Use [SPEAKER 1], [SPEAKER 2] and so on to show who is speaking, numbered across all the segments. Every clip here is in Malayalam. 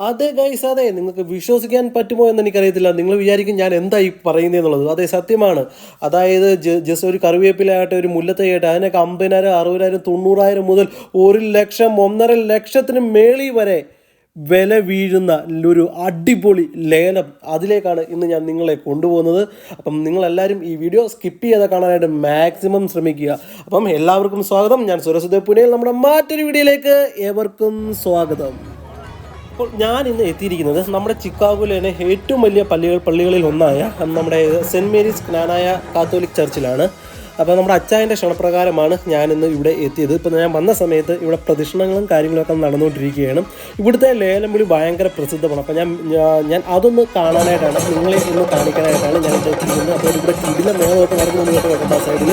[SPEAKER 1] അതെ ഗൈസ് അതെ നിങ്ങൾക്ക് വിശ്വസിക്കാൻ പറ്റുമോ എന്ന് എനിക്കറിയത്തില്ല. നിങ്ങൾ വിചാരിക്കും ഞാൻ എന്തായി ഈ പറയുന്നതെന്നുള്ളത് അതെ സത്യമാണ്. അതായത് ജസ്റ്റ് ഒരു കറിവേപ്പിലായിട്ട് ഒരു മുല്ലത്തൈയായിട്ട് അതിനൊക്കെ അമ്പതിനായിരം അറുപതിനായിരം തൊണ്ണൂറായിരം മുതൽ ഒരു ലക്ഷം ഒന്നര ലക്ഷത്തിന് മേളി വരെ വില വീഴുന്ന ഒരു അടിപൊളി ലേലം അതിലേക്കാണ് ഇന്ന് ഞാൻ നിങ്ങളെ കൊണ്ടുപോകുന്നത്. അപ്പം നിങ്ങളെല്ലാവരും ഈ വീഡിയോ സ്കിപ്പ് ചെയ്യാതെ കാണാനായിട്ട് മാക്സിമം ശ്രമിക്കുക. അപ്പം എല്ലാവർക്കും സ്വാഗതം. ഞാൻ സുരസുദേവ് പുനയിൽ നമ്മുടെ മറ്റൊരു വീഡിയോയിലേക്ക് ഏവർക്കും സ്വാഗതം. അപ്പോൾ ഞാൻ ഇന്ന് എത്തിയിരിക്കുന്നത് നമ്മുടെ ചിക്കാഗോയിലെ തന്നെ ഏറ്റവും വലിയ പള്ളികൾ പള്ളികളിൽ ഒന്നായ നമ്മുടെ സെന്റ് മേരീസ് ക്നാനായ കാത്തോലിക് ചർച്ചിലാണ്. അപ്പോൾ നമ്മുടെ അച്ചായന്റെ ക്ഷണപ്രകാരമാണ് ഞാനിന്ന് ഇവിടെ എത്തിയത്. ഇപ്പോൾ ഞാൻ വന്ന സമയത്ത് ഇവിടെ പ്രദക്ഷിണങ്ങളും കാര്യങ്ങളൊക്കെ നടന്നുകൊണ്ടിരിക്കുകയാണ്. ഇവിടുത്തെ ലേലം വിളി ഭയങ്കര പ്രസിദ്ധമാണ്. അപ്പോൾ ഞാൻ ഞാൻ അതൊന്ന് കാണാനായിട്ടാണ് നിങ്ങളെ ഒന്ന് കാണിക്കാനായിട്ടാണ് ഞാൻ എത്തിയിരിക്കുന്നത്. അപ്പോൾ ഇവിടെ ഇതിലെ മേളമൊക്കെ നടക്കുന്നു കേട്ടോ ആ സൈഡിൽ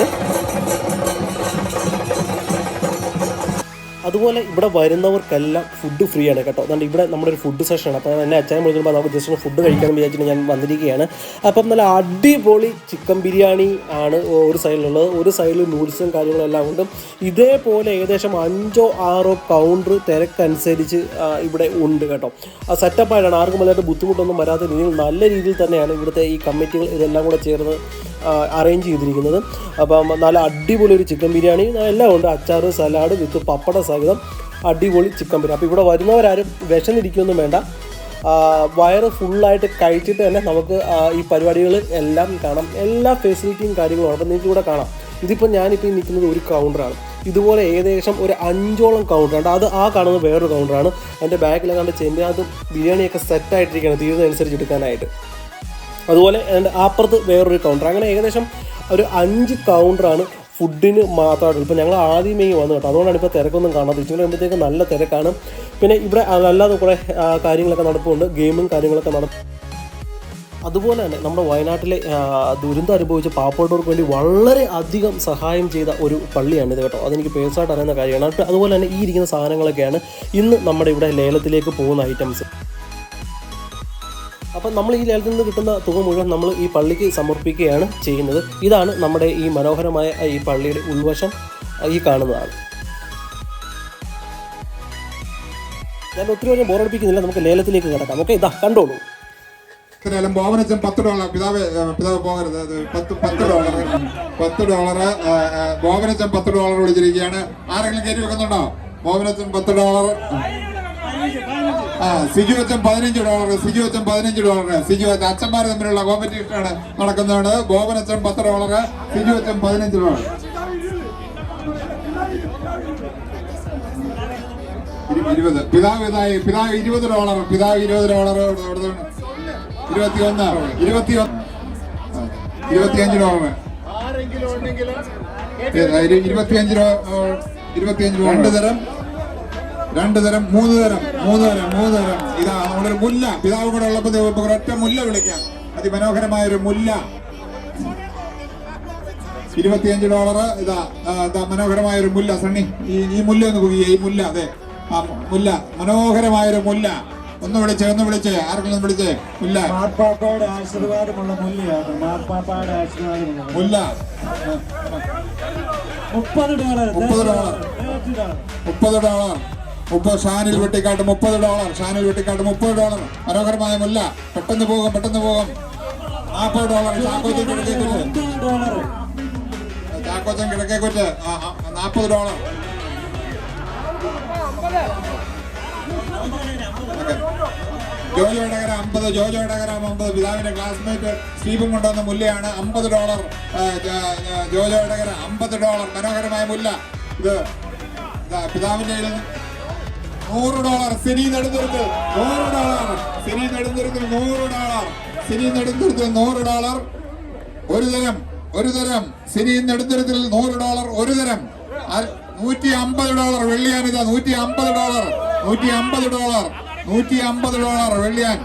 [SPEAKER 1] അതുപോലെ ഇവിടെ വരുന്നവർക്കെല്ലാം ഫുഡ് ഫ്രീ ആണ് കേട്ടോ. അതുകൊണ്ട് ഇവിടെ നമ്മുടെ ഒരു ഫുഡ് സെഷനാണ് അപ്പോൾ എന്നെ അച്ഛനെ വിളിക്കുമ്പോൾ നമുക്ക് ജസ്റ്റ് ഫുഡ് കഴിക്കണം വിചാരിച്ചിട്ട് ഞാൻ വന്നിരിക്കുകയാണ്. അപ്പം നല്ല അടിപൊളി ചിക്കൻ ബിരിയാണി ആണ് ഒരു സൈഡിലുള്ളത് ഒരു സൈഡിൽ നൂഡിൽസും കാര്യങ്ങളും എല്ലാം ഉണ്ട്. ഇതേപോലെ ഏകദേശം അഞ്ചോ ആറോ കൗണ്ടർ തിരക്കനുസരിച്ച് ഇവിടെ ഉണ്ട് കേട്ടോ. ആ സെറ്റപ്പായിട്ടാണ് ആർക്കും വലുതായിട്ട് ബുദ്ധിമുട്ടൊന്നും വരാത്ത രീതിയിൽ നല്ല രീതിയിൽ തന്നെയാണ് ഇവിടുത്തെ ഈ കമ്മിറ്റികൾ ഇതെല്ലാം കൂടെ ചേർന്ന് അറേഞ്ച് ചെയ്തിരിക്കുന്നത്. അപ്പം നല്ല അടിപൊളി ഒരു ചിക്കൻ ബിരിയാണി എല്ലാം ഉണ്ട്. അച്ചാറ് സലാഡ് വിത്ത് പപ്പട സഹിതം അടിപൊളി ചിക്കൻ ബിരിയാണി അപ്പോൾ ഇവിടെ വരുന്നവരാരും വിശന്നിരിക്കുമൊന്നും വേണ്ട. വയറ് ഫുള്ളായിട്ട് കഴിച്ചിട്ട് തന്നെ നമുക്ക് ഈ പരിപാടികൾ എല്ലാം കാണാം. എല്ലാ ഫെസിലിറ്റിയും കാര്യങ്ങളും അപ്പോൾ നിങ്ങൾക്ക് ഇവിടെ കാണാം. ഇതിപ്പോൾ ഞാനിപ്പോൾ ഈ നിൽക്കുന്നത് ഒരു കൗണ്ടറാണ് ഇതുപോലെ ഏകദേശം ഒരു അഞ്ചോളം കൗണ്ടറുണ്ട് അത് ആ കാണുന്നത് വേറൊരു കൗണ്ടറാണ് എന്റെ ബാക്കിലെ കണ്ട് ചെമ്പിനകത്ത് ബിരിയാണിയൊക്കെ സെറ്റായിട്ടിരിക്കുകയാണ് തീരുന്നതനുസരിച്ച് എടുക്കാനായിട്ട്. അതുപോലെ എന്റെ അപ്പുറത്ത് വേറൊരു കൗണ്ടർ അങ്ങനെ ഏകദേശം ഒരു അഞ്ച് കൗണ്ടറാണ് ഫുഡിന് മാത്രമായിട്ട് ഇപ്പോൾ ഞങ്ങൾ ആദ്യമേ വന്നു കേട്ടോ. അതുകൊണ്ടാണ് ഇപ്പോൾ തിരക്കൊന്നും കാണാതെ ഇച്ചിരി കഴിയുമ്പോഴത്തേക്ക് നല്ല തിരക്കാണ്. പിന്നെ ഇവിടെ അല്ലാതെ കുറേ കാര്യങ്ങളൊക്കെ നടപ്പുണ്ട്. ഗെയിമും കാര്യങ്ങളൊക്കെ നട അതുപോലെ തന്നെ നമ്മുടെ വയനാട്ടിലെ ദുരന്തം അനുഭവിച്ച പാവപ്പെട്ടവർക്ക് വേണ്ടി വളരെ അധികം സഹായം ചെയ്ത ഒരു പള്ളിയാണ് ഇത് കേട്ടോ. അതെനിക്ക് പേഴ്സായിട്ട് അറിയുന്ന കാര്യമാണ്. അതുപോലെ തന്നെ ഈ ഇരിക്കുന്ന സാധനങ്ങളൊക്കെയാണ് ഇന്ന് നമ്മുടെ ഇവിടെ ലേലത്തിലേക്ക് പോകുന്ന ഐറ്റംസ് അപ്പം നമ്മൾ ഈ ലേലത്തിൽ നിന്ന് കിട്ടുന്ന തുക മുഴുവൻ നമ്മൾ ഈ പള്ളിക്ക് സമർപ്പിക്കുകയാണ് ചെയ്യുന്നത്. ഇതാണ് നമ്മുടെ ഈ മനോഹരമായ ഈ പള്ളിയുടെ ഉൾവശം ഈ കാണുന്നതാണ്. ഞാൻ ഒത്തിരി ഒന്നും ബോറടിപ്പിക്കുന്നില്ല നമുക്ക് ലേലത്തിലേക്ക് കിടക്കാം. ഓക്കെ ഇതാ കണ്ടോളൂ.
[SPEAKER 2] ഡോളർ ഡോളർ പത്ത് ഡോളർ ഡോളർ ആരെങ്കിലും കയറി വെക്കുന്നുണ്ടോ? ബോവനച്ചൻ പത്ത് ഡോളർ ആ സിജു അച്ഛൻ പതിനഞ്ച് ഡോളർ സിജുവത്തും പതിനഞ്ച് ഡോളർ സിജുവത്ത് അച്ഛന്മാർ തമ്മിലുള്ള കോമ്പറ്റീഷനാണ് നടക്കുന്നതാണ് ഗോപനച്ചൻ പത്ത് ഡോളർ സിജുവത്തും പതിനഞ്ച് ഡോളർ ഇരു- ഇരുപത്. പിതാവ് ഇതായി. പിതാവ് ഇരുപത് ഡോളർ പിതാവ് ഇരുപത് ഡോളർ ഇരുപത്തിയൊന്ന്. ഇരുപത്തിയൊന്ന്. ഇരുപത്തിയഞ്ച് ഡോളർ ഇരുപത്തിയഞ്ച് ഇരുപത്തിയഞ്ച് രണ്ട് തരം. രണ്ട് തരം മൂന്ന് തരം മൂന്ന് തരം മൂന്ന് തരം. ഇതാ നമ്മുടെ മുല്ല. പിതാവ് കൂടെ ഉള്ളപ്പോൾ ദൈവം ഒരൊറ്റ മുല്ല വിളിക്കാം. അതിമനോഹരമായ ഒരു മുല്ല. ഇരുപത്തിയഞ്ച് ഡോളർ. ഇതാ മനോഹരമായ ഒരു മുല്ല. സണ്ണി ഈ ഈ മുല്ല ഒന്ന് കുക്കിയ ഈ മുല്ല അതെ. ആ മുല്ല. മനോഹരമായ ഒരു മുല്ല. ഒന്ന് വിളിച്ചേ ഒന്ന് വിളിച്ചേ. ആർക്കെങ്കിലും വിളിച്ചേ? മുല്ല.
[SPEAKER 3] മാർപ്പാപ്പയുടെ ആശീർവാദമുള്ള മുല്ലയാണ് മാർപ്പാപ്പയുടെ ആശീർവാദമുള്ള മുല്ല. മുപ്പത് ഡോളർ.
[SPEAKER 2] മുപ്പത് ഡോളർ. മുപ്പത് ഡോളർ. മുപ്പത് ഷാനിൽ വെട്ടിക്കാട്ട് മുപ്പത് ഡോളർ ഷാനിൽ വെട്ടിക്കാട്ട് മുപ്പത് ഡോളർ. മനോഹരമായ മുല്ല. പെട്ടെന്ന് പോകും പെട്ടെന്ന് പോകും. നാൽപ്പത് ഡോളർ ചാക്കോച്ചൻ കിടക്കേ കുറ്റ്. നാൽപ്പത് ഡോളർ. ജോജോ ഇടകര അമ്പത് ജോജോ ഇടകര അമ്പത്. പിതാവിന്റെ ക്ലാസ്മേറ്റ് സ്റ്റീഫും കൊണ്ടുവന്ന മുല്ലയാണ് അമ്പത് ഡോളർ. ജോജോ ഇടകര അമ്പത് ഡോളർ. മനോഹരമായ മുല്ല. ഇത് പിതാവിന്റെ നൂറ് ഡോളർ സിനി നെടുന്തുരുത്ത് നൂറ് ഡോളർ. സിനി നെടുന്തുരുത്ത് നൂറ് ഡോളർ. സിനി നെടുന്തുരുത്ത് നൂറ് ഡോളർ. ഒരു തരം ഒരു തരം. സിനി നെടുന്തുരുത്തിൽ നൂറ് ഡോളർ ഒരു തരം. നൂറ്റി അമ്പത് ഡോളർ വെള്ളിയാനിതാ നൂറ്റി അമ്പത് ഡോളർ. നൂറ്റി അമ്പത് ഡോളർ നൂറ്റി അമ്പത് ഡോളർ വെള്ളിയാൻ.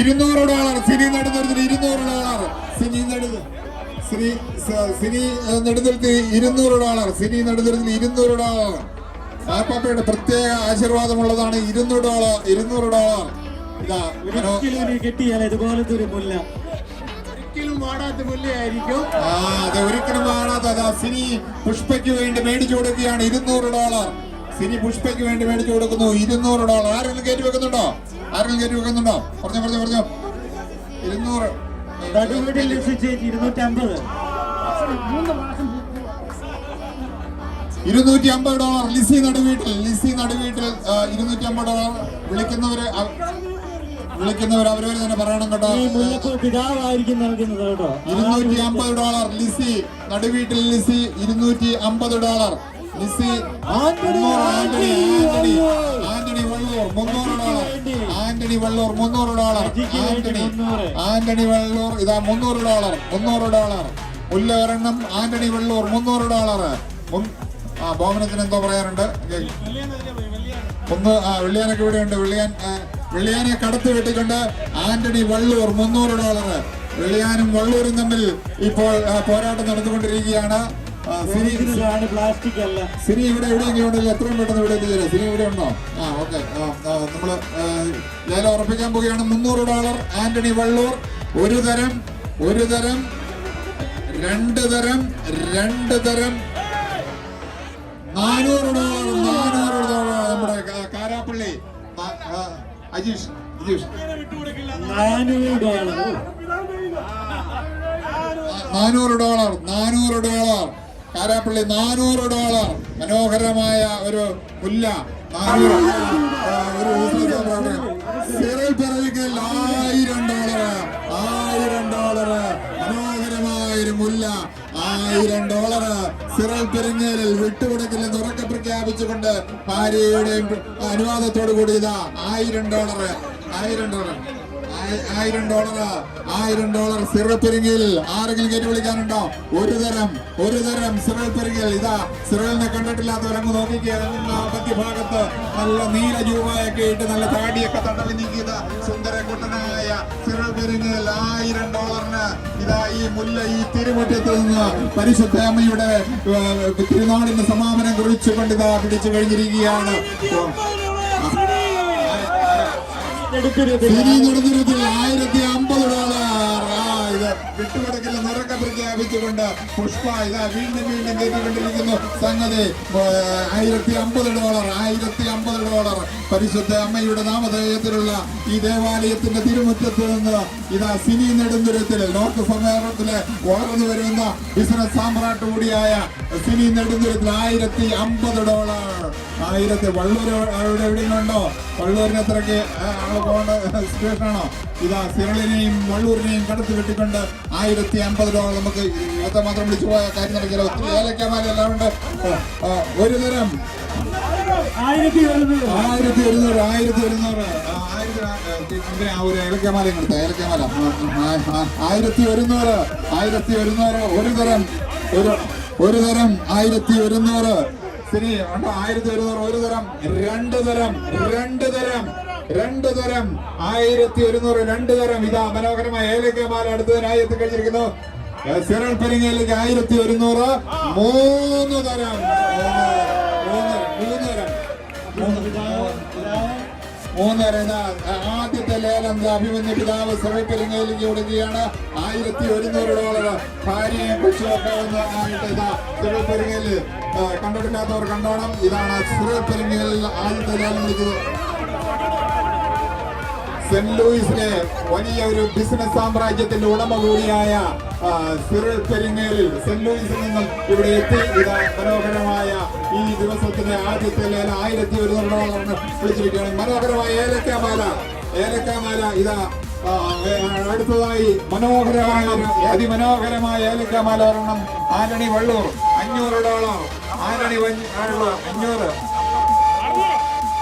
[SPEAKER 2] ഇരുന്നൂറ് ഡോളർ സിനി നെടുന്തുരുത്തിൽ ഇരുന്നൂറ് ഡോളർ. സിനി നെടുത് സിനി സിനി നെടുന്തുരുത്തിൽ ഇരുന്നൂറ് ഡോളർ. സിനി നെടുന്തുരുത്തിൽ ഇരുന്നൂറ് ഡോളർ. മാപ്പാപ്പയുടെ പ്രത്യേക ആശീർവാദമുള്ളതാണ് ഇരുന്നൂറ് ഡോളർ ഇരുന്നൂറ് ഡോളർ. ഇതാ
[SPEAKER 3] കിട്ടിയാൽ ഇതുപോലത്തെ ഒരു മുല്ല.
[SPEAKER 4] ഒരിക്കലും വാടാത്ത
[SPEAKER 2] അതെ ഒരിക്കലും അതാ സിനി പുഷ്പയ്ക്ക് വേണ്ടി മേടിച്ചു കൊടുക്കുകയാണ്. ഇരുന്നൂറ് ഡോളർ. സിനി പുഷ്പയ്ക്ക് വേണ്ടി മേടിച്ചു കൊടുക്കുന്നു. ഇരുന്നൂറ് ഡോളർ. ആരെങ്കിലും കയറ്റി വെക്കുന്നുണ്ടോ? ആരെങ്കിലും കയറ്റി വെക്കുന്നുണ്ടോ? പറഞ്ഞു പറഞ്ഞു പറഞ്ഞു. ഇരുന്നൂറ്
[SPEAKER 3] ഇരുന്നൂറ്റമ്പത്. ഇരുന്നൂറ്റി അമ്പത്
[SPEAKER 2] ഡോളർ. ലിസി നടുവീട്ടിൽ ലിസി നടുവീട്ടിൽ ഇരുന്നൂറ്റി അമ്പത് ഡോളർ. വിളിക്കുന്നവര് വിളിക്കുന്നവർ അവരവർ തന്നെ പറയണം കേട്ടോ.
[SPEAKER 3] ഈ മുല്ലപ്പൂ പിതാവായിരിക്കും നൽകുന്നത് കേട്ടോ.
[SPEAKER 2] ഇരുന്നൂറ്റി അമ്പത് ഡോളർ. ലിസി നടുവീട്ടിൽ ലിസി ഇരുന്നൂറ്റി അമ്പത് ഡോളർ. ലിസി ആന്റണി ആന്റണി ആന്റണി വള്ളൂർ മുന്നൂറ് ഡോളർ. ആന്റണി വള്ളൂർ മുന്നൂറ് ഡോളർ. ആന്റണി ആന്റണി വള്ളൂർ ഇതാ മുന്നൂറ് ഡോളർ മുന്നൂറ് ഡോളർ. മുല്ല ഒരെണ്ണം ആന്റണി വള്ളൂർ മുന്നൂറ് ഡോളർ. ആ ബോമനത്തിന് എന്തോ പറയാറുണ്ട് ഒന്ന് ആ വെള്ളിയാനൊക്കെ ഇവിടെ ഉണ്ട് വെള്ളിയാൻ വെള്ളിയാനെ കടത്തി വെട്ടിക്കൊണ്ട് ആന്റണി വള്ളൂർ മുന്നൂറ് ഡോളർ. വെള്ളിയാനും വള്ളൂരും തമ്മിൽ ഇപ്പോൾ പോരാട്ടം നടന്നുകൊണ്ടിരിക്കുകയാണ്. സിരി സിനി ഇവിടെ എവിടെയെങ്കിലും ഉണ്ടല്ലോ എത്രയും പെട്ടെന്ന് ഇവിടെ എത്തിച്ചേരാം സിനി ഇവിടെ ഉണ്ടോ? ആ ഓക്കെ. നമ്മൾ ലേലം ഉറപ്പിക്കാൻ പോവുകയാണ്. മുന്നൂറ് ഡോളർ ആന്റണി വള്ളൂർ. ഒരു തരം ഒരു തരം രണ്ട് തരം രണ്ട് തരം നാനൂറ് ഡോളർ നാനൂറ് ഡോളർ നമ്മുടെ കാരാപ്പള്ളി. അജീഷ് അജീഷ്.
[SPEAKER 3] നാനൂറ് ഡോളർ.
[SPEAKER 2] നാനൂറ് ഡോളർ കാരാപ്പള്ളി നാനൂറ് ഡോളർ. മനോഹരമായ ഒരു പെറവിക്കൽ ആയിരം ഡോളർ ആയിരം ഡോളർ മനോഹരമായ ഒരു മുല്ല. ആയിരം ഡോളർ സിറൽ പെരിങ്ങേലിൽ വിട്ടുകൊടുക്കില്ലെന്ന് ഉറക്കെ പ്രഖ്യാപിച്ചുകൊണ്ട് ഭാര്യയുടെയും അനുവാദത്തോടു കൂടി ഇതാ ആയിരം ഡോളർ ആയിരം ഡോളർ ആയി- ആയിരം ഡോളർ ആയിരം ഡോളർ സിറൽ പെരിങ്ങയിൽ ആരെങ്കിലും കയറ്റി വിളിക്കാനുണ്ടോ? ഒരു തരം ഒരു തരം സിറൽ പെരിങ്ങൽ. ഇതാ സിറലിനെ കണ്ടിട്ടില്ലാത്തവരങ്ങ് നോക്കിക്കുക മധ്യഭാഗത്ത് നല്ല നീല ജൂവായൊക്കെ ഇട്ട് നല്ല താടിയൊക്കെ തടവി നീക്കിയത് സുന്ദര കുട്ടനായ പെരിങ്ങൽ ആയിരം ഡോളറിന് ഇതാ ഈ മുല്ല ഈ തിരുമുറ്റത്ത് നിന്ന് പരിശുദ്ധ അമ്മയുടെ ഏഹ്, തിരുനാളിന്റെ സമാപനം കുറിച്ചുകൊണ്ട് ഇതാ പിടിച്ചു കഴിഞ്ഞിരിക്കുകയാണ്. ആയിരത്തി അമ്പത് ഡോളർ. ആ ഇത് വിട്ടുകൊടുക്കില്ല നിറക്ക പ്രഖ്യാപിച്ചുകൊണ്ട് പുഷ്പ ഇതാ വീണ്ടും വീണ്ടും കയറ്റിക്കൊണ്ടിരിക്കുന്നു. സംഗതി ആയിരത്തി അമ്പത് ഡോളർ ആയിരത്തി അമ്പത് ഡോളർ. പരിശുദ്ധ അമ്മയുടെ നാമധേയത്തിലുള്ള ഈ ദേവാലയത്തിന്റെ തിരുമുറ്റത്ത് നിന്ന് ഇതാ സിനി നെടുന്തുരത്തിൽ നോർത്ത് സമേറത്തിലെ വളർന്നു വരുന്ന ബിസിനസ് സാമ്രാട്ട് കൂടിയായ സിനി നെടുന്തുരത്തിൽ ആയിരത്തി അമ്പത് ഡോളർ. ആയിരത്തി വള്ളൂർ അവിടെ എവിടെയെങ്കിലും ഉണ്ടോ? വള്ളൂരിന് പോകേണ്ട സ്റ്റേഷനാണോ? ഇതാ സിറളിനെയും വള്ളൂരിനെയും കടത്തി വെട്ടിക്കൊണ്ട് ആയിരത്തി അമ്പത് രൂപ നമുക്ക് ഇവത്തെ മാത്രം വിളിച്ചു പോയ കാര്യം നടക്കില്ല. ഒത്തിരി ഏലക്കാമാല എല്ലാം ഉണ്ട്. ഒരു തരം
[SPEAKER 3] ആയിരത്തി ഒരുന്നൂറ്
[SPEAKER 2] ആയിരത്തി ഒരുന്നൂറ് ആയിരത്തി ഒരുന്നൂറ് ആ, ആയിരത്തി ആ, ഒരു ഏലക്കമാല എടുത്ത? ഏലക്കമാല ആയിരത്തി ഒരുന്നൂറ് ആയിരത്തി ഒരുന്നൂറ് ഒരു തരം ഒരു ഒരു തരം ആയിരത്തി ഒരുന്നൂറ് ശരി ആയിരത്തി ഒരുന്നൂറ് ഒരു തരം രണ്ട് തരം രണ്ട് തരം രണ്ട് തരം ആയിരത്തി ഒരുന്നൂറ് രണ്ട് തരം. ഇതാ മനോഹരമായ ഏലക്കമാല അടുത്തതിനായി എത്തിക്കഴിഞ്ഞിരിക്കുന്നു. സിറൽ പെരിങ്ങയിലേക്ക് ആയിരത്തി ഒരുന്നൂറ്. മൂന്ന് തരം. മൂന്ന് തരം. ആദ്യത്തെ ലേലം അഭിമന്യ പിതാവ് സിറപ്പെരിങ്ങയിലേക്ക് കൊടുക്കുകയാണ് ആയിരത്തി ഒരുന്നൂറ് ഡോളർ. ഭാര്യയും കൊച്ചുമൊക്കെ ഒന്ന് ആയിട്ട് ഇതാ സിറപ്പെരിങ്ങയിൽ കണ്ടിട്ടില്ലാത്തവർ കണ്ടോണം. ഇതാണ് സിറപ്പെരിങ്ങയിൽ ആദ്യത്തെ ലേലം വിളിച്ചത് സെന്റ് ലൂയിസിലെ വലിയ ഒരു ബിസിനസ് സാമ്രാജ്യത്തിന്റെ ഉടമ കൂടിയായ സിറിൽ പെരിങ്ങേലിൽ സെന്റ് ലൂയിസിൽ നിന്നും ഇവിടെ എത്തി. ഇതാ മനോഹരമായ ഈ ദിവസത്തിന്റെ ആദ്യത്തെ ലേല ആയിരത്തി ഒരുന്നൂറോളം വിളിച്ചിരിക്കുകയാണ്. മനോഹരമായ ഏലക്കാമാല. ഏലക്കാമാല ഇതാ അടുത്തതായി മനോഹരമായ അതിമനോഹരമായ ഏലക്കാമാല ഒരെണ്ണം ആന്റണി വള്ളൂർ. അഞ്ഞൂറോളം ആന്റണി അഞ്ഞൂറ്.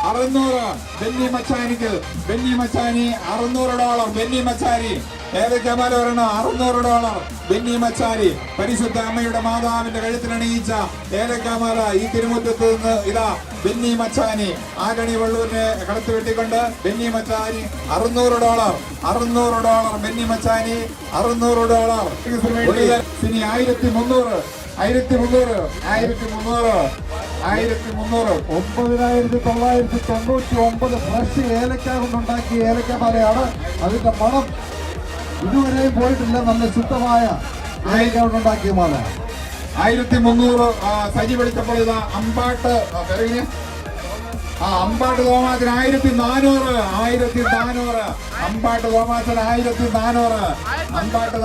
[SPEAKER 2] അറുന്നൂറ്. ബെന്നി മച്ചാനിക്ക് ബെന്നി മച്ചാനി അറുന്നൂറ് ഡോളർ ബെന്നി മച്ചാനി. ഏതൊക്കെമാല ഒരെണ്ണം അറുന്നൂറ് ഡോളർ ബെന്നി മച്ചാരി പരിശുദ്ധ അമ്മയുടെ മാതാവിന്റെ കഴുത്തിലണിയിച്ച ഏലക്കാമാല ഈ തിരുമുറ്റത്ത് നിന്ന് ഇതാ ബെന്നി മച്ചാനി. ആകണി വള്ളൂരിനെ കടത്തി വെട്ടിക്കൊണ്ട് ബെന്നി മച്ചാനി അറുന്നൂറ് ഡോളർ അറുന്നൂറ് ഡോളർ ബെന്നി മച്ചാനി അറുന്നൂറ് ഡോളർ. ഇനി ആയിരത്തി മുന്നൂറ്. ആയിരത്തി മുന്നൂറ് ആയിരത്തി മുന്നൂറ് ആയിരത്തി മുന്നൂറ്
[SPEAKER 5] ഒമ്പതിനായിരത്തി തൊള്ളായിരത്തി തൊണ്ണൂറ്റി ഒമ്പത് ഫ്രഷ് ഏലക്ക കൊണ്ടുണ്ടാക്കിയ ഏലക്കമാലയാണ് അതിന്റെ മണം ഇതുവരെയും പോയിട്ടില്ല. നല്ല ശുദ്ധമായ ഏലക്ക കൊണ്ടുണ്ടാക്കിയ മാല
[SPEAKER 2] ആയിരത്തി മുന്നൂറ് സജി വിളിച്ചപ്പോൾ ഇതാ അമ്പാട്ട് ആ, അമ്പാട്ട് തോമാച്ചൻ ആയിരത്തി നാനൂറ് ആയിരത്തി നാനൂറ് അമ്പാട്ട് തോമാച്ചൻ ആയിരത്തി നാനൂറ് അമ്പാട്ട്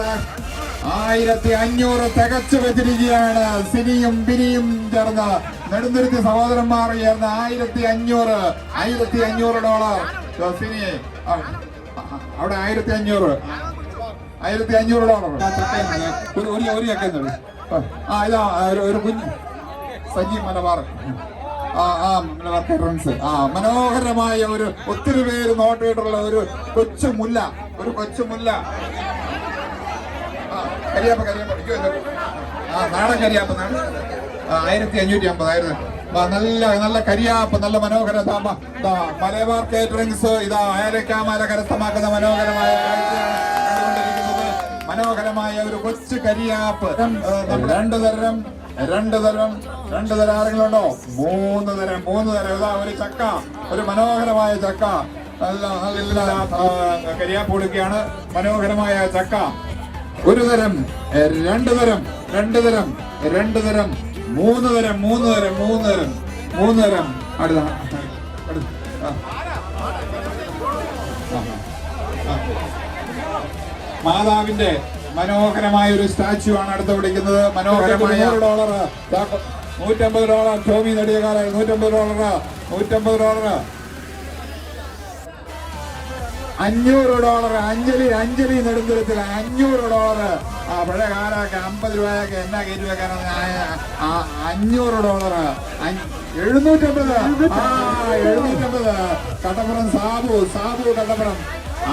[SPEAKER 2] ആയിരത്തി അഞ്ഞൂറ് തികച്ചു വെച്ചിരിക്കുകയാണ് സിനിയും ബിനിയും ചേർന്ന് നെടുന്തുരുത്തി സഹോദരന്മാർ ചേർന്ന് ആയിരത്തി അഞ്ഞൂറ് ആയിരത്തി അഞ്ഞൂറ് ഡോളർ സിനി അവിടെ ആയിരത്തി അഞ്ഞൂറ് ആയിരത്തി അഞ്ഞൂറ് ഡോളർ. ഒരു ഒരു ഒരു ആ ഇതാ ഒരു കുഞ്ഞു. സജി മലബാർ ആ ആ മലബാർ ആ മനോഹരമായ ഒരു ഒത്തിരി പേര് നോട്ടിട്ടുള്ള ഒരു കൊച്ചുമുല്ല. ഒരു കൊച്ചു മുല്ല ആ കരിയാപ്പ ആ നാടൻ കരിയാപ്പ ആയിരത്തി അഞ്ഞൂറ്റി അമ്പതായിരുന്നു നല്ല നല്ല കരിയാപ്പ് നല്ല മനോഹര മലബാർ കേറ്ററിംഗ്സ് ഇതാ അയലക്കാമല കരസ്ഥമാക്കുന്ന മനോഹരമായ മനോഹരമായ ഒരു കൊച്ചു കരിയാപ്പ്. രണ്ടു തരം രണ്ട് തരം രണ്ട് തരം ആരെങ്കിലും ഉണ്ടോ മൂന്ന് തരം മൂന്ന് തരം. ഇതാ ഒരു ചക്ക ഒരു മനോഹരമായ ചക്ക. നല്ല നല്ല കരിയാപ്പ് കൊടുക്കുകയാണ് മനോഹരമായ ചക്ക. ഒരു തരം രണ്ട് തരം രണ്ട് തരം രണ്ട് തരം മൂന്ന് തരം മൂന്ന് തരം മൂന്ന് തരം മൂന്ന് തരം. അടുത്ത. മാതാവിന്റെ മനോഹരമായ ഒരു സ്റ്റാച്ചു ആണ് അടുത്ത് പിടിക്കുന്നത്. മനോഹരമായ ഡോളർ നൂറ്റമ്പത് ഡോളർ. ടോമി നേടിയ കാലം നൂറ്റമ്പത് ഡോളർ നൂറ്റമ്പത് ഡോളർ അഞ്ഞൂറ് ഡോളർ അഞ്ജലി അഞ്ജലി നെടുന്തുരത്തിൽ അഞ്ഞൂറ് ഡോളർ. ആ പഴയ കാലമൊക്കെ അമ്പത് രൂപയൊക്കെ എന്നാ കയറ്റി വെക്കാനാണ്? അഞ്ഞൂറ് ഡോളർ. എഴുന്നൂറ്റമ്പത്. ആ എഴുന്നൂറ്റമ്പത്. കട്ടപ്പുറം സാബു സാബു കട്ടപ്പുറം.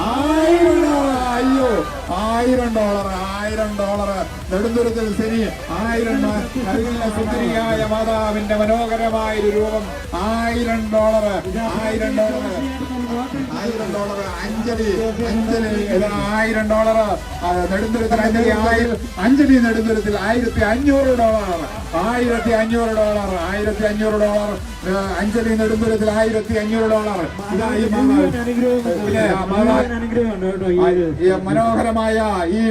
[SPEAKER 2] ആയിരം അയ്യോ ആയിരം ഡോളർ ആയിരം ഡോളർ. നെടുന്തുരത്തിൽ ശരി ആയിരം സുന്ദരിയായ മാതാവിന്റെ മനോഹരമായ ഒരു രൂപം. ആയിരം ഡോളർ ആയിരം ഡോളർ. ആയിരം ഡോളർ അഞ്ജലി അഞ്ജലി ഇതാ ആയിരം ഡോളർ. നെടുന്തുരത്തിൽ അഞ്ജലി ആയിരം അഞ്ജലി നെടുന്തുരത്തിൽ ആയിരത്തി അഞ്ഞൂറ് ഡോളർ. ആയിരത്തി അഞ്ഞൂറ് ഡോളർ ആയിരത്തി അഞ്ഞൂറ് ഡോളർ അഞ്ജലി നെടുമ്പുരത്തിൽ ആയിരത്തി അഞ്ഞൂറ് ഡോളർ ഇതാ ഈ മാതാവ് പിന്നെ ആ മാതാവ്
[SPEAKER 3] കേട്ടോ ഈ
[SPEAKER 2] ആ, മനോഹരമായ ഈ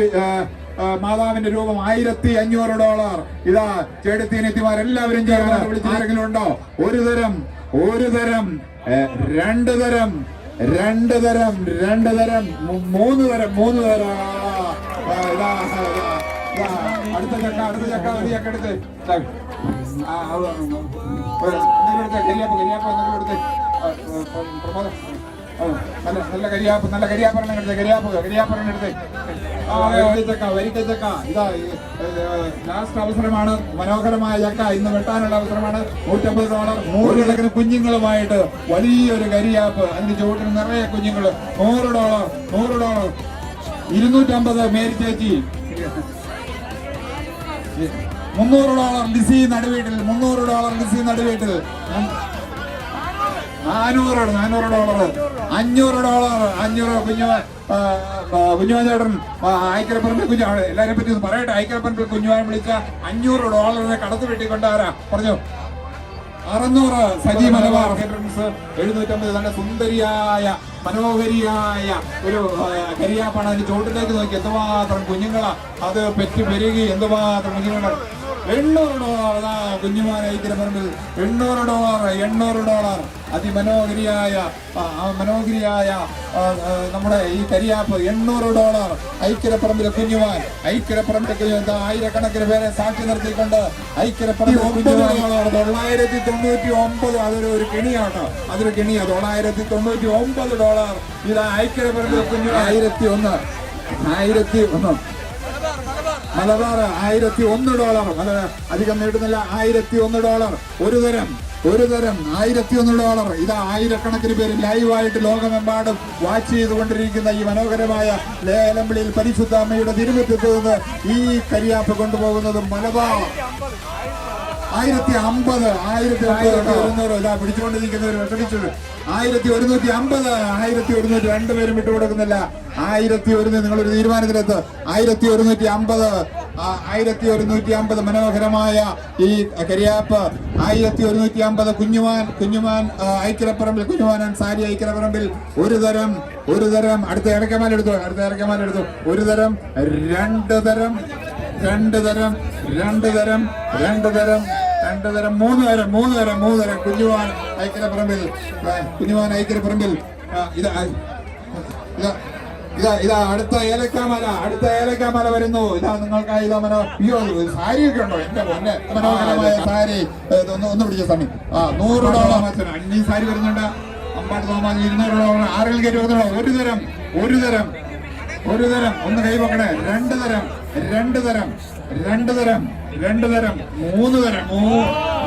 [SPEAKER 2] മാതാവിന്റെ രൂപം ആയിരത്തി അഞ്ഞൂറ് ഡോളർ. ഇതാ ചേട്ടത്തിനെത്തിമാരെല്ലാവരും ചേർന്ന് വിളിച്ചാരെങ്കിലും ഉണ്ടോ? ഒരു തരം ഒരു തരം രണ്ട് തരം രണ്ട് തരം രണ്ട് തരം മൂന്ന് തരം മൂന്ന് തരം. ഇതാ, അടുത്ത ചക്ക അടുത്ത ചക്ക ഒരു ചക്ക എടുത്ത് ആ, എന്തെങ്കിലും എടുത്ത് കരിയാപ്പ് കരിയാപ്പ് എന്തെങ്കിലും എടുത്ത് പ്രമോദം നല്ല നല്ല കരിയാപ്പ് നല്ല കരിയാപ്പറണം എടുത്ത് കരിയാപ്പ് കരിയാപ്പറണം എടുത്ത് ആ അതെ, വരിച്ചക്ക വരിക്കച്ചക്ക ഇതാ ലാസ്റ്റ് അവസരമാണ് മനോഹരമായ ചക്ക ഇന്ന് വെട്ടാനുള്ള അവസരമാണ് നൂറ്റമ്പത് ഡോളർ നൂറുകണക്കിന് കുഞ്ഞുങ്ങളുമായിട്ട് വലിയൊരു കരിയാപ്പ് അതിന്റെ ചുവട്ടിൽ നിറയെ കുഞ്ഞുങ്ങൾ നൂറ് ഡോളർ നൂറ് ഡോളർ ഇരുന്നൂറ്റമ്പത് മേരി ചേച്ചി മുന്നൂറ് ഡോളർ ലിസി നടുവീട്ടിൽ മുന്നൂറ് ഡോളർ ലിസി നടുവീട്ടിൽ. നാനൂറ് നാനൂറ് ഡോളർ അഞ്ഞൂറ് ഡോളർ അഞ്ഞൂറ് കുഞ്ഞു കുഞ്ഞുവാചേട്ടൻ ഐക്കരപ്പറമ്പിൽ കുഞ്ഞു എല്ലാരെ പറ്റി പറയട്ടെ. ഐക്കരപ്പറമ്പിൽ കുഞ്ഞുവാൻ വിളിച്ച അഞ്ഞൂറ് ഡോളറിനെ കടത്ത് വെട്ടിക്കൊണ്ടാരാ പറഞ്ഞു? അറുന്നൂറ് സജി മലബാർ. കേറ്ററിംഗ്സ് എഴുന്നൂറ്റമ്പത് നല്ല സുന്ദരിയായ മനോഹരിയായ ഒരു കരിയാപ്പാണ് അതിന്റെ ചോട്ടിലേക്ക് നോക്കി. എന്തുമാത്രം കുഞ്ഞുങ്ങളാ? അത് പെറ്റ് പെരുകി എന്തുമാത്രം കുഞ്ഞുങ്ങൾ എണ്ണൂറ് ഡോളർ. അതാ കുഞ്ഞുമാൻ ഐക്യപറമ്പിൽ എണ്ണൂറ് ഡോളർ എണ്ണൂറ് ഡോളർ. അതിമനോഹരിയായ മനോഹരിയായ നമ്മുടെ ഈ കരിയാപ്പ്. എണ്ണൂറ് ഡോളർ. ഐക്യരപ്പറമ്പിലെ കുഞ്ഞുമാൻ. ഐക്യരപ്പറമ്പിലെ കുഞ്ഞു ആയിരക്കണക്കിന് പേരെ സാക്ഷി നിർത്തിക്കൊണ്ട് ഐക്യരപ്പറമ്പിലെ കുഞ്ഞുമാൻ. തൊള്ളായിരത്തി തൊണ്ണൂറ്റി ഒമ്പത് അതൊരു ഒരു കെണിയാണ് അതൊരു കെണിയാ. തൊള്ളായിരത്തി തൊണ്ണൂറ്റി ഒമ്പത് ഡോളർ. ഇതാ ഐക്യരപ്പറമ്പിലെ കുഞ്ഞു ആയിരത്തി ഒന്ന് ആയിരത്തി ഒന്ന് മലബാർ ആയിരത്തി ഒന്ന് ഡോളർ. അധികം നേടുന്നില്ല ആയിരത്തി ഒന്ന് ഡോളർ. ഒരു തരം. ഒരു തരം. ആയിരത്തി ഒന്ന് ഡോളർ. ഇത് ആയിരക്കണക്കിന് പേര് ലൈവായിട്ട് ലോകമെമ്പാടും വാച്ച് ചെയ്തുകൊണ്ടിരിക്കുന്ന ഈ മനോഹരമായ ലേലമ്പിളിയിൽ പരിശുദ്ധ അമ്മയുടെ തിരുമുറ്റത്ത് നിന്ന് ഈ കരിയാപ്പ് കൊണ്ടുപോകുന്നത് മലബാർ. ആയിരത്തി അമ്പത് ആയിരത്തി അമ്പത് ഒരുന്നൂറ് ഇതാ പിടിച്ചുകൊണ്ടിരിക്കുന്നവർ വിഷമിച്ചു ആയിരത്തി ഒരുന്നൂറ്റി അമ്പത് ആയിരത്തി ഒരുന്നൂറ്റി രണ്ടുപേരും വിട്ടുകൊടുക്കുന്നില്ല ആയിരത്തി ഒരുന്നൂറ്റി നിങ്ങളൊരു തീരുമാനത്തിലെത്ത്. ആയിരത്തി ഒരുന്നൂറ്റി അമ്പത് ആയിരത്തി ഒരുന്നൂറ്റി അമ്പത് മനോഹരമായ ഈ കരിയാപ്പ് ആയിരത്തി ഒരുന്നൂറ്റി അമ്പത് കുഞ്ഞുമാൻ കുഞ്ഞുമാൻ ഐക്കരപ്പറമ്പിൽ കുഞ്ഞുമാനൻ സാരി ഐക്കരപ്പറമ്പിൽ ഒരു തരം ഒരു തരം അടുത്ത ഇറക്കമാലെടുത്തു അടുത്ത ഇറക്കമാലെടുത്തു ഒരു തരം രണ്ട് തരം രണ്ട് തരം രണ്ട് തരം രണ്ട് തരം രണ്ട് തരം മൂന്ന് തരം മൂന്ന് തരം മൂന്ന് തരം കുഞ്ഞുവാൻ ഐക്കര പറമ്പിൽ കുഞ്ഞുവാൻ ഐക്കര പറമ്പിൽ ഇതാ ഇതാ ഇതാ ഇതാ അടുത്ത ഏലക്കാമല അടുത്ത ഏലക്കാമല വരുന്നു. ഇതാ നിങ്ങൾക്കായി ഇതാ മനോ അയ്യോ സാരിയൊക്കെ ഉണ്ടോ? എന്റെ പൊന്നെ. മനോഹരമായ സാരി. ഒന്ന് ഒന്ന് പിടിച്ച സമയം ആ നൂറ് ഡോളർ അഞ്ഞി സാരി വരുന്നുണ്ട്. അമ്പാട്ട് തോമാൻ ഇരുന്നൂറ് ഡോളർ. ആറിൽ കയറ്റി ഒരു തരം ഒരു തരം ഒരു തരം. ഒന്ന് കൈവക്കണേ രണ്ട് തരം രണ്ട് തരം. രണ്ട് തരം രണ്ട് തരം മൂന്ന് തരം.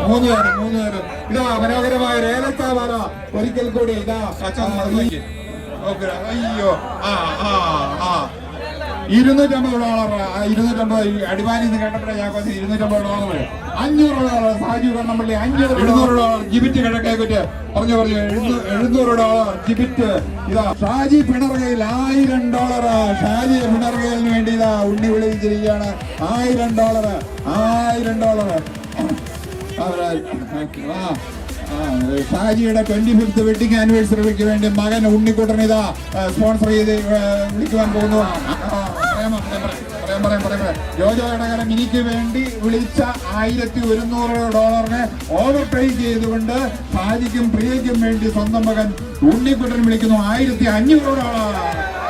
[SPEAKER 2] മൂന്ന് തരം മൂന്ന് തരം. ഇതാ മനോഹരമായ രേലത്താവാല ഒരിക്കൽ കൂടി ഇതാ ഓക്കെ അയ്യോ ആ ആ ആ. ഇരുന്നൂറ്റമ്പത് ഡോളർ ഇരുന്നൂറ്റമ്പത് ഈ അടിമാലിൽ നിന്ന് കേട്ടപ്പോഴേ ഞാൻ കുറച്ച് ഇരുന്നൂറ്റമ്പത് ഡോളർ അഞ്ഞൂറ് ഡോളർ സാജു കണ്ണമ്പള്ളി അഞ്ഞൂറ് എഴുന്നൂറ് ഡോളർ. ജിബിറ്റ് കിഴക്കേക്കുറ്റ് പറഞ്ഞു പറഞ്ഞു എഴുന്നൂ- എഴുന്നൂറ് ഡോളർ ജിബിറ്റ്. ഇതാ ഷാജി പിണറുകയിൽ ആയിരം ഡോളർ. ഷാജി പിണറുകയിലിന് വേണ്ടി ഇതാ ഉണ്ണി വിളിച്ചിരിക്കുകയാണ്. ആയിരം ഡോളർ ആയിരം ഡോളർ. ആ ഷാജിയുടെ ട്വന്റി ഫിഫ്ത് വെഡിങ് ആനിവേഴ്സറിക്ക് വേണ്ടി മകൻ ഉണ്ണിക്കുട്ടൻ ഇതാ സ്പോൺസർ ചെയ്ത് വിളിക്കുവാൻ പോകുന്നു. പറയാം, പറയാം, പറയാം. ജോജോ ഇടകര മിനിക്ക് വേണ്ടി വിളിച്ച ആയിരത്തി ഒരുന്നൂറ് ഡോളറിനെ ഓവർ പേ ചെയ്തുകൊണ്ട് സാജിക്കും പ്രിയയ്ക്കും വേണ്ടി സ്വന്തം മകൻ ഉണ്ണിക്കുട്ടൻ വിളിക്കുന്നു. ആയിരത്തി അഞ്ഞൂറ് ഡോളർ.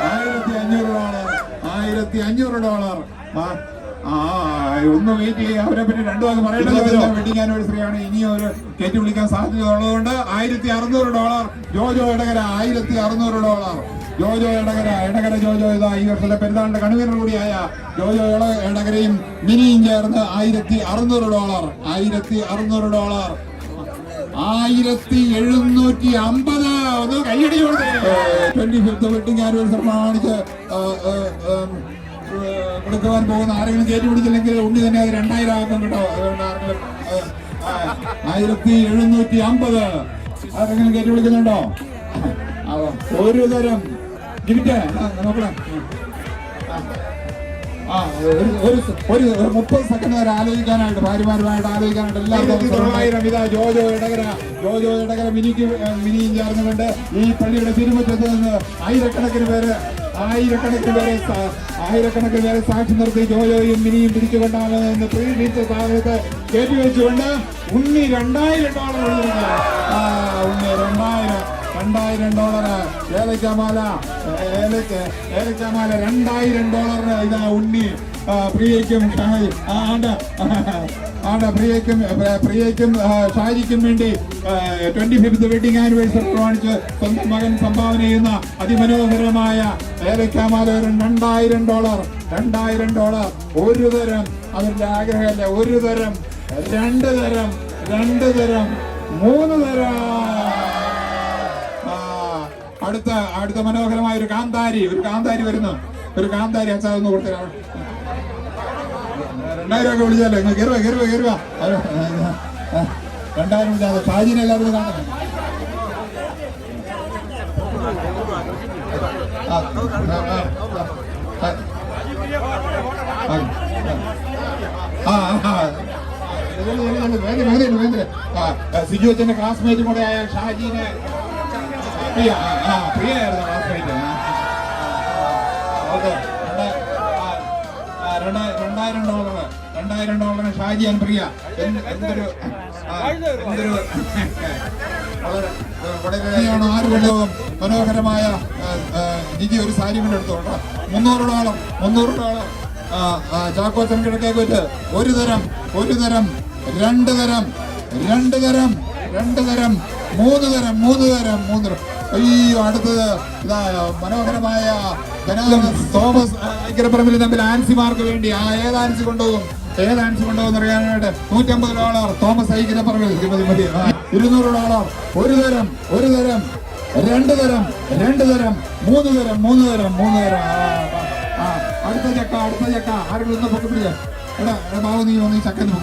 [SPEAKER 2] ആയിരത്തി അഞ്ഞൂറ് ഡോളർ. ആയിരത്തി അഞ്ഞൂറ് ഡോളർ. ഒന്ന് വെയിറ്റ് ചെയ്യുക അവരെ പറ്റി രണ്ടു വാക്ക് പറയേണ്ടത് വെഡിങ് ആനിവേഴ്സറി ആണ് ഇനി ഒരു കയറ്റി വിളിക്കാൻ സാധ്യത ഉള്ളതുകൊണ്ട് ആയിരത്തി അറുന്നൂറ് ഡോളർ. ജോജോ ഇടകര ആയിരത്തി അറുന്നൂറ് ഡോളർ. ജോജോ എടകര എടകര ജോജോ ഇതാ ഈ വർഷത്തെ പെരുന്നാളിന്റെ കണുവീരൻ കൂടിയായ ജോജോ എട എടകരയും മിനിയും ചേർന്ന് ആയിരത്തി അറുന്നൂറ് ഡോളർ ആയിരത്തി അറുന്നൂറ് ഡോളർ. ആയിരത്തി എഴുന്നൂറ്റി അമ്പത്. ഒന്ന് കൈയടി ട്വന്റി ഫിഫ്ത് വെഡിങ് ആനിവേഴ്സറി പ്രമാണിച്ച് കൊടുക്കുവാൻ പോകുന്ന ആരെങ്കിലും കയറ്റി പിടിച്ചില്ലെങ്കിൽ ഉണ്ണി തന്നെ അത് രണ്ടായിരം ആക്കും കേട്ടോ. ആയിരത്തി എഴുന്നൂറ്റി അമ്പത്. ആരെങ്കിലും കയറ്റി വിളിക്കുന്നുണ്ടോ ഒരു തരം. ഗിരിറ്റ് നോക്കണേ ആ ഒരു ഒരു ഒരു മുപ്പത് സെക്കൻഡ് വരെ ആലോചിക്കാനായിട്ട് ഭാര്യമാരുമായിട്ട് ആലോചിക്കാനായിട്ട് എല്ലാവർക്കും തൊള്ളായിരം ഇതാ ജോജോ ഇടകര. ജോജോ ഇടകര മിനിക്ക് മിനിയും ചേർന്നുകൊണ്ട് ഈ പള്ളിയുടെ തിരുമുറ്റത്ത് നിന്ന് ആയിരക്കണക്കിന് പേര് ആയിരക്കണക്കിന് പേരെ ആയിരക്കണക്കിന് പേരെ സാക്ഷി നിർത്തി ജോജോയും മിനിയും പിടിച്ചുകൊണ്ടാണ് എന്ന് പ്രീതിച്ച സാധനത്തെ കയറ്റി വെച്ചുകൊണ്ട് ഉണ്ണി രണ്ടായിരം ഡോളർ ഉണ്ണി രണ്ടായിരം ഡോളർ ഡോളർ ഏലക്കമാല ഏലക്ക ഏലക്കമാല രണ്ടായിരം ഡോളറിന് ഇതാ ഉണ്ണി. പ്രിയയ്ക്കും ആണ്ട്. ആണ്ട പ്രിയയ്ക്കും പ്രിയയ്ക്കും ഷാജിക്കും വേണ്ടി ട്വന്റി ഫിഫ്ത് വെഡിങ് ആനിവേഴ്സറി പ്രമാണിച്ച് സ്വന്തം മകൻ സംഭാവന ചെയ്യുന്ന അതിമനോഹരമായ ഏലക്കാമാല ഒരു രണ്ടായിരം ഡോളർ. രണ്ടായിരം ഡോളർ. ഒരു തരം. അവരുടെ ആഗ്രഹമല്ല. ഒരു തരം. രണ്ട് തരം. രണ്ട് തരം. മൂന്ന് തരം. അടുത്ത അടുത്ത മനോഹരമായ ഒരു കാന്താരി ഒരു കാന്താരി വരുന്നു ഒരു കാന്താരി അച്ഛാ ഒന്ന് കൊടുത്തരാം രണ്ടായിരം ഒക്കെ വിളിച്ചാലോ നിങ്ങൾ കയറുക കയറുക കയറുക രണ്ടായിരം വിളിച്ചാൽ ഷാജിനെ എല്ലാവരും കാണണം ആ, സിജു അച്ഛന്റെ ക്ലാസ്മേറ്റും കൂടെ ആയ ഷാജീനെ പ്രിയ ആ, ആ പ്രിയായിരുന്നു ക്ലാസ്മേറ്റ് ഓക്കെ രണ്ടായിരം ഡോളർ രണ്ടായിരം ഡോളറിന് ഷാജി ആൻഡ് പ്രിയ. എന്ത് എന്തൊരു എന്തൊരു വളരെ വളരെയാണ് മനോഹരമായ ജിജി ഒരു സാരി കൊണ്ട് എടുത്തു കേട്ടോ. മുന്നൂറ് ഡോളർ മുന്നൂറ് ഡോളർ ചാക്കോച്ചൻ കിഴക്കേക്ക് വെച്ച് ഒരു തരം ഒരു തരം രണ്ട് തരം രണ്ട് തരം രണ്ട് തരം മൂന്ന് തരം മൂന്ന് തരം മൂന്ന് തരം. അയ്യോ അടുത്തത് ഇതാ മനോഹരമായ തോമസ് ഐക്യപ്പറമ്പിൽ തമ്മിൽ ആൻസിമാർക്ക് വേണ്ടി ആ ഏത് ആൻസി കൊണ്ടുപോകും? ഏത് ആൻസി കൊണ്ടുപോകും അറിയാനായിട്ട് നൂറ്റമ്പത് ഡോളർ തോമസ് ഐക്യപ്പറമ്പിൽ മതി. ഇരുന്നൂറ് ഡോളർ ഒരു തരം ഒരു തരം രണ്ട് തരം രണ്ട് തരം മൂന്ന് തരം മൂന്ന് തരം മൂന്ന് തരം. അടുത്ത ചക്ക അടുത്ത ചക്ക. ആരെങ്കിലും ഒന്ന് എടാ എടാ ബാബു നീ ഒന്ന് ഈ ചക്കന്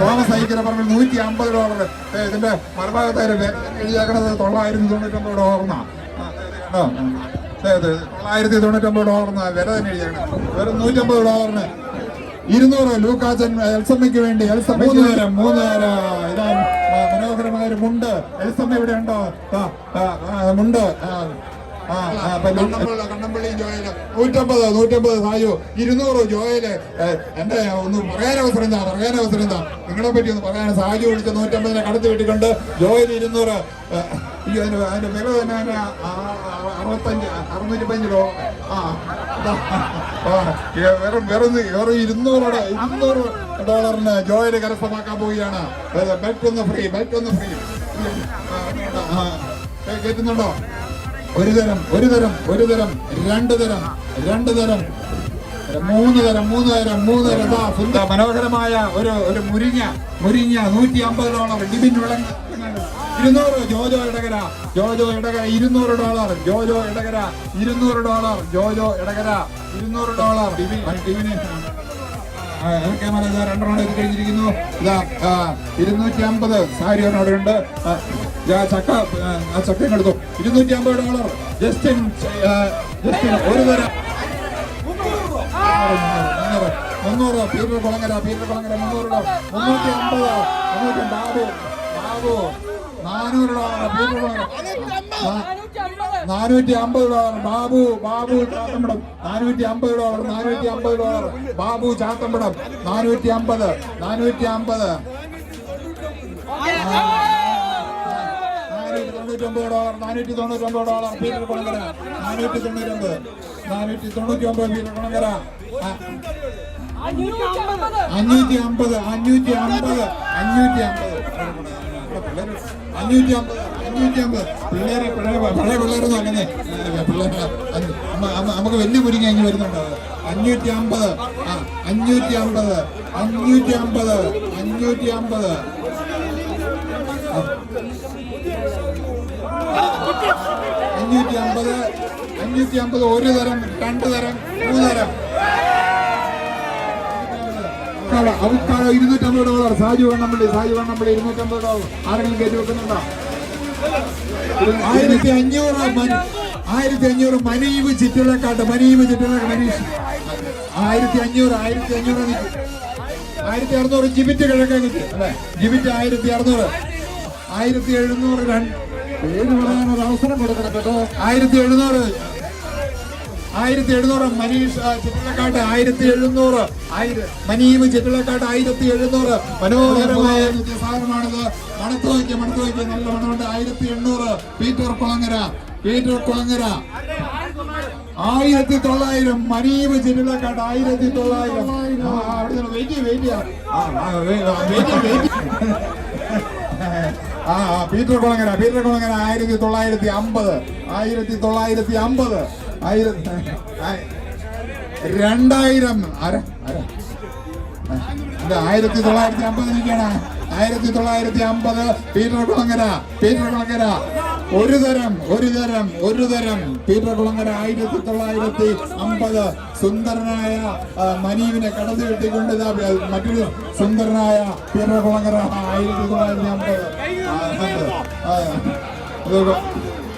[SPEAKER 2] തോമസ് ഐക്യര പറഞ്ഞ നൂറ്റി അമ്പത് ഡോളർ ഇതിന്റെ മറുഭാഗത്തായാലും എഴുതിയാക്കണത് തൊള്ളായിരത്തി തൊണ്ണൂറ്റൊമ്പത് ഡോളർന്നാ ദേ, തൊള്ളായിരത്തി തൊണ്ണൂറ്റൊമ്പത് ഡോളർന്നാ വില തന്നെ എഴുതിയാക്കണം വെറും നൂറ്റമ്പത് ഡോളറിന് ഇരുന്നൂറ് ലൂക്കാച്ചൻ എൽസമ്മയ്ക്ക് വേണ്ടി എൽസമ്മ മൂന്ന് നേരം മൂന്ന് നേരം ഇതാ മനോഹരമായ ഒരു മുണ്ട്. എൽസമ്മ ഇവിടെ ഉണ്ടോ? മുണ്ട്. കണ്ണമ്പള്ളി കണ്ണമ്പള്ളി ജോയൽ. നൂറ്റമ്പത് നൂറ്റമ്പത് സായു ഇരുന്നൂറ് ജോയൽ. എന്റെ ഒന്ന് പറയാൻ അവസരം എന്താ പറയാൻ അവസരം എന്താ നിങ്ങളെ പറ്റി ഒന്ന് പറയാൻ സാജു വിളിച്ച നൂറ്റമ്പതിനെ കടത്തി വെട്ടിക്കൊണ്ട് ജോയൽ ഇരുന്നൂറ്. അതിന്റെ അതിന്റെ വില തന്നെ അറുപത്തഞ്ച് അറുന്നൂറ്റി പതിനഞ്ച് രൂപ. ആ വെറും വെറും വെറും ഇരുന്നൂറ് ഇരുന്നൂറ് ഡോളറിന് ജോയൽ കരസ്ഥമാക്കാൻ പോവുകയാണ്. ബെറ്റ് ഒന്ന് ഫ്രീ ബെറ്റ് ഒന്ന് ഫ്രീ കേൾക്കുന്നുണ്ടോ ഒരു തരം ഒരു തരം ഒരു തരം രണ്ട് തരം രണ്ട് തരം. മൂന്ന് തരം മൂന്ന് തരം മൂന്ന് തരം. ദാ സുന്ദര മനോഹരമായ ഒരു ഒരു മുരിങ്ങ മുരിങ്ങ നൂറ്റി അമ്പതിനോളം ഡിബിൻ ഇരുന്നൂറ് ജോജോ ഇടകര ജോജോ ഇടകര ഇരുന്നൂറ് ഡോളർ ജോജോ ഇടകര ഇരുന്നൂറ് ഡോളർ ജോജോ ഇടകര ഇരുന്നൂറ് ഡോളർ. ഡിബിൻ ഡിബിന്. ക്യാമറ ഇതാ റൗണ്ട് എടുത്ത് കഴിഞ്ഞിരിക്കുന്നു. ഇതാ ഇരുന്നൂറ്റി അമ്പത് സാരി അവിടെ ഉണ്ട് ചക്ക ആ, ചക്കയും എടുത്തു. ഇരുന്നൂറ്റി അമ്പത് ഡോളർ ജസ്റ്റിൻ ജസ്റ്റിൻ ഒരു തരം. മുന്നൂറ് മുന്നൂറ്. പീറ്റർ കുളങ്ങര പീറ്റർ കുളങ്ങര മുന്നൂറ് ഡോളർ മുന്നൂറ്റി അമ്പത് മുന്നൂറ്റി ബാബു ബാബു നാനൂറ് ഡോളർ പീറ്റർ കുളങ്ങര. നാനൂറ്റി അമ്പത് ഡോളർ. ബാബു ബാബു ചാത്തമ്പടം. നാനൂറ്റി അമ്പത് ഡോളർ. നാനൂറ്റി അമ്പത് ഡോളർ ബാബു ചാത്തമ്പടം നാനൂറ്റി അമ്പത് നാനൂറ്റി അമ്പത് അഞ്ഞൂറ്റി അമ്പത് അഞ്ഞൂറ്റി അമ്പത് അഞ്ഞൂറ്റി അമ്പത് അഞ്ഞൂറ്റി അമ്പത് അഞ്ഞൂറ്റി അമ്പത് പിള്ളേരെ പഴയ പിള്ളേരൊന്നും അങ്ങനെ നമുക്ക് വലിയ മുരിങ്ങ അങ്ങ് വരുന്നുണ്ട് അഞ്ഞൂറ്റി അമ്പത് ആ അഞ്ഞൂറ്റി അമ്പത് അഞ്ഞൂറ്റി അമ്പത് അഞ്ഞൂറ്റി അമ്പത് അഞ്ഞൂറ്റി അമ്പത് അഞ്ഞൂറ്റി അമ്പത് ഒരു തരം രണ്ട് തരം മൂന്ന് തരം. അവക്കാടോ ഇരുന്നൂറ്റമ്പത് ഡോളർ സാജു വണ്ണമ്പള്ളി സാജു വണ്ണമ്പള്ളി ഇരുന്നൂറ്റമ്പത് ഡോളർ ആരെങ്കിലും കയറ്റി വെക്കുന്നുണ്ടോ? ആയിരത്തി അഞ്ഞൂറ് ആയിരത്തി അഞ്ഞൂറ് മനീവ് ചിറ്റുളക്കാട്ട് മനീവ് ചിറ്റുളക്ക മനീഷ്. ആയിരത്തി അഞ്ഞൂറ് ആയിരത്തി അഞ്ഞൂറ് ആയിരത്തി അറുന്നൂറ് ജിബിറ്റ് കിഴക്കാൻ കിട്ടി അല്ലെ? ജിബിറ്റ് ആയിരത്തി അറുന്നൂറ് ആയിരത്തി എഴുന്നൂറ് രണ്ട്
[SPEAKER 5] ഏത് പറയാനൊരു അവസരം കൊടുക്കണം കേട്ടോ.
[SPEAKER 2] ആയിരത്തി എഴുന്നൂറ് ആയിരത്തി എഴുന്നൂറ് മനീഷ് ചിത്രക്കാട്ട് ആയിരത്തി എഴുന്നൂറ് മനീവ് ചിറ്റിലക്കാട്ട് ആയിരത്തി എഴുന്നൂറ് മനോഹരമായ സാധനമാണിത്. മണത്ത് വയ്ക്കുക മണത്ത് വയ്ക്കുക നല്ല മണമുണ്ട്. ആയിരത്തി എണ്ണൂറ് പീറ്റർ കുളങ്ങര. പീറ്റർ കുളങ്ങര. ആയിരത്തി തൊള്ളായിരം മനീവ് ചിറ്റിലക്കാട്ട് ആയിരത്തി തൊള്ളായിരം വെയിറ്റ് വെയിറ്റ് വെയിറ്റ് വെയിറ്റ് ആ ആ, പീറ്റർ കുളങ്ങര പീറ്റർ കുളങ്ങര ആയിരത്തി തൊള്ളായിരത്തി അമ്പത്. ആയിരത്തി തൊള്ളായിരത്തി അമ്പത്. ആയിരത്തി ആ- രണ്ടായിരം. അര അര ആ, ഇത് ആയിരത്തി തൊള്ളായിരത്തി അമ്പത് നിൽക്കണ ആയിരത്തി തൊള്ളായിരത്തി അമ്പത്. Peter Kulangara Peter Kulangara. ഒരു തരം ഒരു തരം ഒരു തരം. പീറ്റർ കുളങ്ങര ആയിരത്തി തൊള്ളായിരത്തി അമ്പത്. സുന്ദരനായ മനീവിനെ കടന്നു കെട്ടിക്കൊണ്ട് മറ്റൊരു സുന്ദരനായ പീറ്റർ കുളങ്ങര ആയിരത്തി തൊള്ളായിരത്തി അമ്പത്.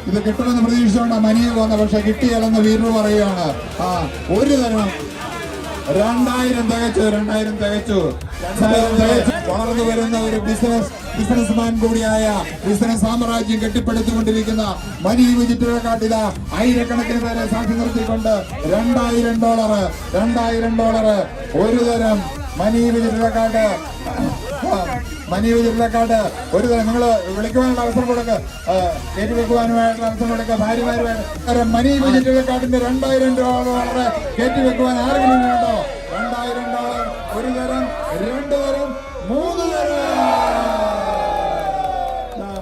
[SPEAKER 2] ഇത് കിട്ടുമെന്ന് പ്രതീക്ഷിച്ചുകൊണ്ട് മനീവ് വന്ന പക്ഷെ കിട്ടിയാലെന്ന് വീരു പറയുകയാണ്. ആ ഒരു തരം രണ്ടായിരം തികച്ചു രണ്ടായിരം തികച്ചു. രണ്ടായിരം തികച്ചു. വളർന്നു വരുന്ന ഒരു ബിസിനസ് ബിസിനസ്മാൻ കൂടിയായ ബിസിനസ് സാമ്രാജ്യം കെട്ടിപ്പടുത്തുകൊണ്ടിരിക്കുന്ന മനീവ് കാട്ടില ആയിരക്കണക്കിന് പേരെ സാക്ഷി നിർത്തിക്കൊണ്ട് രണ്ടായിരം ഡോളർ രണ്ടായിരം ഡോളർ ഒരു തരം മനീവ് ചിത്രക്കാട്ട് മനീവ് ഒരു തരം നിങ്ങൾ വിളിക്കുവാനുള്ള അവസരം കൊടുക്ക്. ആ, കയറ്റി വെക്കുവാനുമായിട്ടുള്ള അവസരം കൊടുക്കുക ഭാര്യമാരുമായിട്ട് മനീവ് ചിത്രക്കാട്ടിന്റെ രണ്ടായിരം രൂപ കയറ്റി വെക്കുവാൻ ആരെങ്കിലും ഉണ്ടോ രണ്ടായിരം ഡോളർ ഒരു തരം രണ്ട് തരം മൂന്ന് തരം.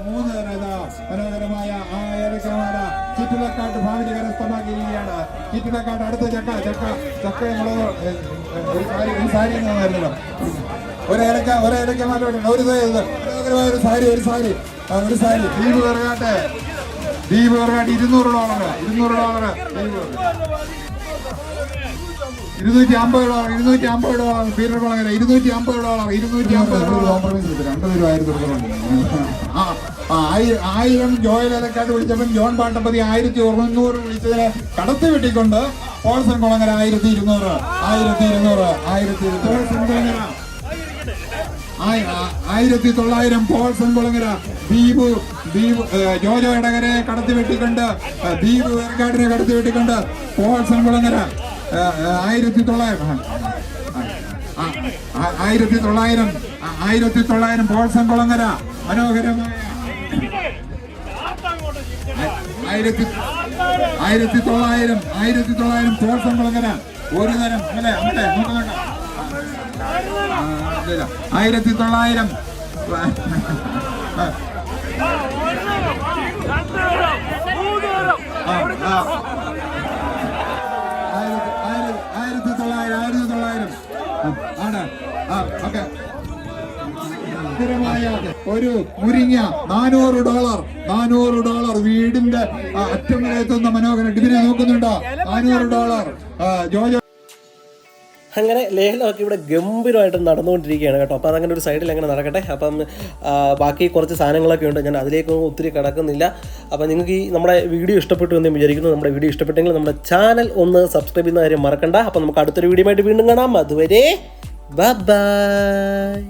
[SPEAKER 2] മൂന്ന് തരം ഇതാ മനോഹരമായ ആ ഏലക്കമാല ചുറ്റിലക്കാട്ട് ഭാവി കരസ്ഥമാക്കിയിരിക്കുകയാണ് ചുറ്റിലക്കാട്ട് അടുത്ത ചക്ക ചക്ക ചക്ക സാരി ഒരു സാരി എന്നായിരുന്നല്ലോ ഒരു ഒരേലക്ക ഒരു സാരി ഒരു സാരി. ഒരു സാരി. ദീപ് കറങ്ങാട്ടെ ദീപ് കറങ്ങാട്ട് ഇരുന്നൂറ് ഡോളർ ഇരുന്നൂറ് ഡോളർ ദീപ് ഇരുന്നൂറ്റി അമ്പത് ഡോളർ ഇരുന്നൂറ്റി അമ്പത് ഡോളർ പീറ്റർ കുളങ്ങര ഇരുന്നൂറ്റി അമ്പത് ഡോളർ ഇരുന്നൂറ്റി അമ്പത് കോംപ്രമൈസ് രണ്ടുപേരും ആയിരത്തി ആ ആ, ആയി- ആയിരം ജോയലക്കാട്ട് വിളിച്ചപ്പോൾ ജോൺ പാട്ടപ്പതി ആയിരത്തി ഒരുന്നൂറ് വിളിച്ചതിനെ കടത്തി വെട്ടിക്കൊണ്ട് പോൾസൺ കുളങ്ങര ആയിരത്തി ഇരുന്നൂറ് ആയിരത്തി ഇരുന്നൂറ് ആയിരത്തി ഇരുന്നൂറ്. ആയിരത്തി തൊള്ളായിരം പോൾസൺ കുളങ്ങര ദീപു ദീപ് ജോജോ ഇടകരെ കടത്തി വെട്ടിക്കണ്ട് ദീപ് വേർക്കാടിനെ കടത്തി വെട്ടിക്കണ്ട് പോൾസൺ കുളങ്ങര ആയിരത്തി തൊള്ളായിരം ആയിരത്തി തൊള്ളായിരം ആയിരത്തി തൊള്ളായിരം പോൾസൺ കുളങ്ങര മനോഹരമായ ആയിരത്തി തൊള്ളായിരം ആയിരത്തി തൊള്ളായിരം പോൾസൺ കുളങ്ങര ഒരു തരം അല്ലേ അല്ലേ ഇല്ല. ആയിരത്തി തൊള്ളായിരം. ആയിരത്തി- തൊള്ളായിരം ആയിരത്തി തൊള്ളായിരം ആണ്. ആ ഓക്കെ. ഒരു മുരിങ്ങ നാനൂറ് ഡോളർ നാനൂറ് ഡോളർ വീടിന്റെ അറ്റം വരെ എത്തുന്ന മനോഹരൻ. ഇതിനെ നോക്കുന്നുണ്ടോ? നാനൂറ് ഡോളർ. ജോജോ
[SPEAKER 1] അങ്ങനെ ലേലമൊക്കെ ഇവിടെ ഗംഭീരമായിട്ട് നടന്നുകൊണ്ടിരിക്കുകയാണ് കേട്ടോ. അപ്പോൾ അതങ്ങനെ ഒരു സൈഡിൽ അങ്ങനെ നടക്കട്ടെ. അപ്പം ബാക്കി കുറച്ച് സാധനങ്ങളൊക്കെ ഉണ്ട്. ഞാൻ അതിലേക്കൊന്നും ഒത്തിരി കിടക്കുന്നില്ല. അപ്പോൾ നിങ്ങൾക്ക് ഈ നമ്മുടെ വീഡിയോ ഇഷ്ടപ്പെട്ടു എന്ന് വിചാരിക്കുന്നു. നമ്മുടെ വീഡിയോ ഇഷ്ടപ്പെട്ടെങ്കിൽ നമ്മുടെ ചാനൽ ഒന്ന് സബ്സ്ക്രൈബ് ചെയ്യുന്ന കാര്യം മറക്കണ്ട. അപ്പോൾ നമുക്ക് അടുത്തൊരു വീഡിയോ ആയിട്ട് വീണ്ടും കാണാം. അതുവരെ ബൈ